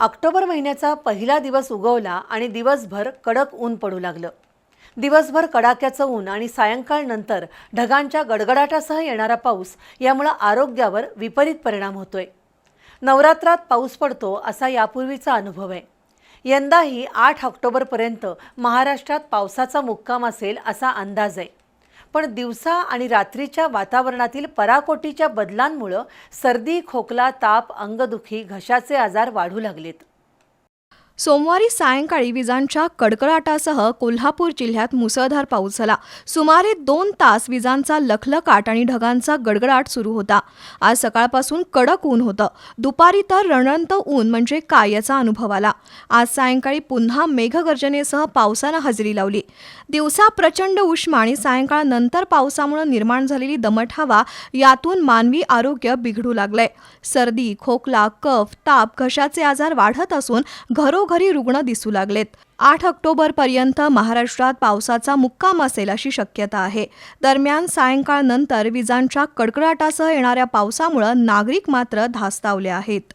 October महिन्याचा पहिला दिवस उगवला आणि दिवसभर कडक ऊन पडू लागलं. दिवसभर कडाक्याचं ऊन आणि सायंकाळनंतर ढगांच्या गडगडाटासह येणारा पाऊस यामुळं आरोग्यावर विपरीत परिणाम होतोय. नवरात्रात पाऊस पडतो असा यापूर्वीचा अनुभव आहे. यंदाही आठ ऑक्टोबरपर्यंत महाराष्ट्रात पावसाचा मुक्काम असेल असा अंदाज आहे. पण दिवसा आणि रात्रीच्या वातावरणातील पराकोटीच्या बदलांमुळं सर्दी खोकला ताप अंगदुखी घशाचे आजार वाढू लागलेत. सोमवारी सायंकाळी विजांच्या कडकडाटासह कोल्हापूर जिल्ह्यात मुसळधार पाऊस झाला. सुमारे दोन तास विजांचा लखलकाट आणि ढगांचा गडगडाट सुरू होता. आज सकाळपासून कडक ऊन होतं. दुपारी तर रणंत ऊन म्हणजे काय याचा अनुभव आला. आज सायंकाळी पुन्हा मेघगर्जनेसह पावसानं हजेरी लावली. दिवसा प्रचंड उष्मा आणि सायंकाळ नंतर पावसामुळे निर्माण झालेली दमट हवा यातून मानवी आरोग्य बिघडू लागलंय. सर्दी खोकला कफ ताप घशाचे आजार वाढत असून घरो घरोघरी रुग्ण दिसू लागलेत. आठ ऑक्टोबरपर्यंत महाराष्ट्रात पावसाचा मुक्काम असेल अशी शक्यता आहे. दरम्यान सायंकाळ नंतर विजांच्या कडकडाटासह येणाऱ्या पावसामुळे नागरिक मात्र धास्तावले आहेत.